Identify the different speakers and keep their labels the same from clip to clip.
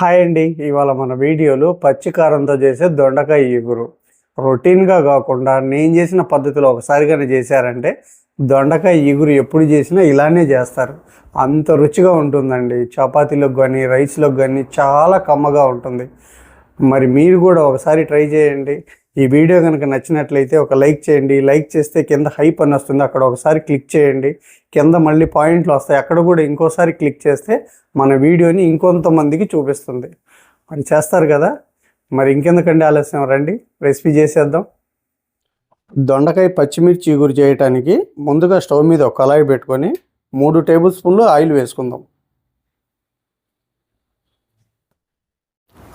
Speaker 1: Hi అండి. ఇవాళ మన వీడియోలో పచ్చికారంతో చేసే దొండకాయ ఇగురు. రొటీన్గా కాకుండా నేను చేసిన పద్ధతిలో ఒకసారిగానే చేశారంటే దొండకాయ ఇగురు ఎప్పుడు చేసినా ఇలానే చేస్తారు. అంత రుచిగా ఉంటుందండి. చపాతీలకు కానీ రైస్లోకి కానీ చాలా కమ్మగా ఉంటుంది. మరి మీరు కూడా ఒకసారి ట్రై చేయండి. ఈ వీడియో కనుక నచ్చినట్లయితే ఒక లైక్ చేయండి. లైక్ చేస్తే కింద హైప్ అని వస్తుంది. అక్కడ ఒకసారి క్లిక్ చేయండి. కింద మళ్ళీ పాయింట్లు వస్తాయి. అక్కడ కూడా ఇంకోసారి క్లిక్ చేస్తే మన వీడియోని ఇంకొంతమందికి చూపిస్తుంది. మరి చేస్తారు కదా? మరి ఇంకెందుకండి ఆలస్యం? రండి రెసిపీ చేసేద్దాం. దొండకాయ పచ్చిమిర్చి ఇగురు చేయటానికి ముందుగా స్టవ్ మీద ఒక కళాయి పెట్టుకొని మూడు టేబుల్ స్పూన్లు ఆయిల్ వేసుకుందాం.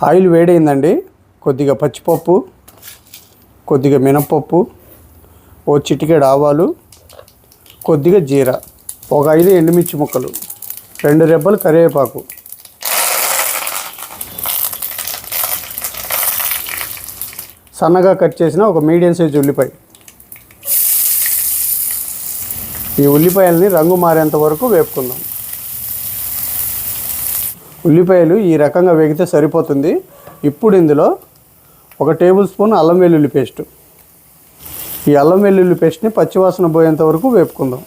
Speaker 1: ఆయిల్ వేడైందండి. కొద్దిగా పచ్చిపప్పు కొద్దిగా మినపప్పు ఓ చిటికెడు ఆవాలు కొద్దిగా జీర ఒక ఐదు ఎండుమిర్చి ముక్కలు రెండు రెబ్బలు కరివేపాకు. సన్నగా కట్ చేసిన ఒక మీడియం సైజ్ ఉల్లిపాయ. ఈ ఉల్లిపాయలని రంగు మారేంత వరకు వేపుకుందాం. ఉల్లిపాయలు ఈ రకంగా వేగితే సరిపోతుంది. ఇప్పుడు ఇందులో ఒక టేబుల్ స్పూన్ అల్లం వెల్లుల్లి పేస్ట్. ఈ అల్లం వెల్లుల్లి పేస్ట్ని పచ్చివాసన పోయేంత వరకు వేపుకుందాం.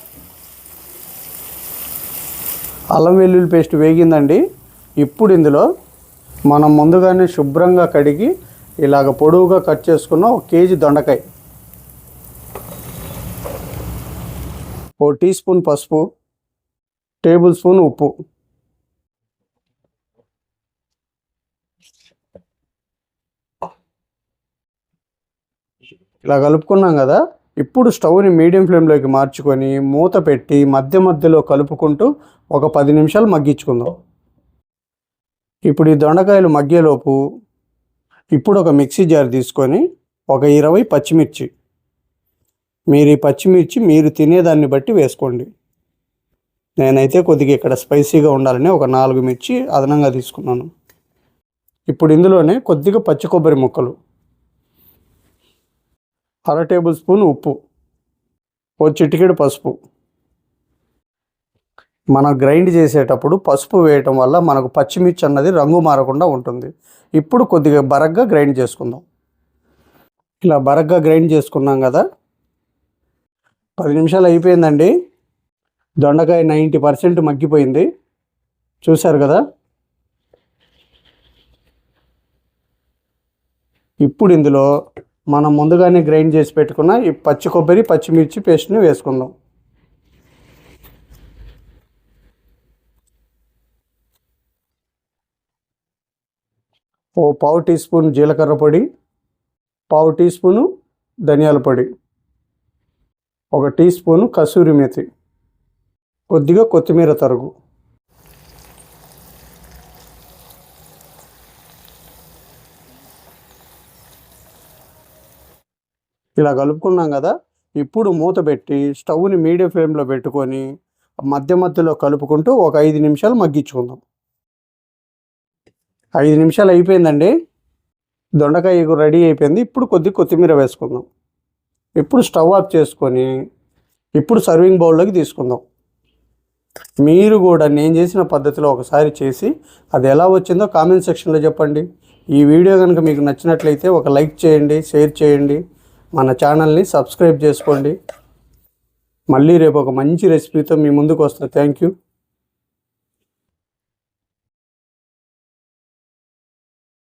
Speaker 1: అల్లం వెల్లుల్లి పేస్ట్ వేగిందండి. ఇప్పుడు ఇందులో మనం ముందుగానే శుభ్రంగా కడిగి ఇలాగ పొడవుగా కట్ చేసుకున్న ఒక కేజీ దొండకాయ. ఓ టీ స్పూన్ పసుపు టేబుల్ స్పూన్ ఉప్పు. ఇలా కలుపుకున్నాం కదా ఇప్పుడు స్టవ్ని మీడియం ఫ్లేమ్లోకి మార్చుకొని మూత పెట్టి మధ్య మధ్యలో కలుపుకుంటూ ఒక పది నిమిషాలు మగ్గించుకుందాం. ఇప్పుడు ఈ దొండకాయలు మగ్గేలోపు ఇప్పుడు ఒక మిక్సీ జార్ తీసుకొని ఒక ఇరవై పచ్చిమిర్చి. మీరు ఈ పచ్చిమిర్చి మీరు తినేదాన్ని బట్టి వేసుకోండి. నేనైతే కొద్దిగా ఇక్కడ స్పైసీగా ఉండాలని ఒక నాలుగు మిర్చి అదనంగా తీసుకున్నాను. ఇప్పుడు ఇందులోనే కొద్దిగా పచ్చి కొబ్బరి ముక్కలు. అర టేబుల్ స్పూన్ ఉప్పు. ఓ చిటికెడు పసుపు. మనం గ్రైండ్ చేసేటప్పుడు పసుపు వేయటం వల్ల మనకు పచ్చిమిర్చి అన్నది రంగు మారకుండా ఉంటుంది. ఇప్పుడు కొద్దిగా బరగ్గా గ్రైండ్ చేసుకుందాం. ఇలా బరగ్గా గ్రైండ్ చేసుకున్నాం కదా. పది నిమిషాలు అయిపోయిందండి. దొండకాయ నైంటీ పర్సెంట్ మగ్గిపోయింది. చూశారు కదా. ఇప్పుడు ఇందులో మనం ముందుగానే గ్రైండ్ చేసి పెట్టుకున్న ఈ పచ్చి కొబ్బరి పచ్చిమిర్చి పేస్ట్ని వేసుకుందాం. ఓ పావు టీ స్పూన్ జీలకర్ర పొడి పావు టీ స్పూను ధనియాల పొడి ఒక టీ స్పూను కసూరి మేతి కొద్దిగా కొత్తిమీర తరుగు. ఇలా కలుపుకున్నాం కదా ఇప్పుడు మూత పెట్టి స్టవ్ని మీడియం ఫ్లేమ్లో పెట్టుకొని మధ్య మధ్యలో కలుపుకుంటూ ఒక ఐదు నిమిషాలు మగ్గించుకుందాం. ఐదు నిమిషాలు అయిపోయిందండి. దొండకాయ రెడీ అయిపోయింది. ఇప్పుడు కొద్ది కొత్తిమీర వేసుకుందాం. ఇప్పుడు స్టవ్ ఆఫ్ చేసుకొని ఇప్పుడు సర్వింగ్ బౌల్లోకి తీసుకుందాం. మీరు కూడా నేను చేసిన పద్ధతిలో ఒకసారి చేసి అది ఎలా వచ్చిందో కామెంట్ సెక్షన్లో చెప్పండి. ఈ వీడియో కనుక మీకు నచ్చినట్లయితే ఒక లైక్ చేయండి షేర్ చేయండి. మన ఛానల్ని సబ్స్క్రైబ్ చేసుకోండి. మళ్ళీ రేపు ఒక మంచి రెసిపీతో మీ ముందుకు వస్తాను థ్యాంక్ యూ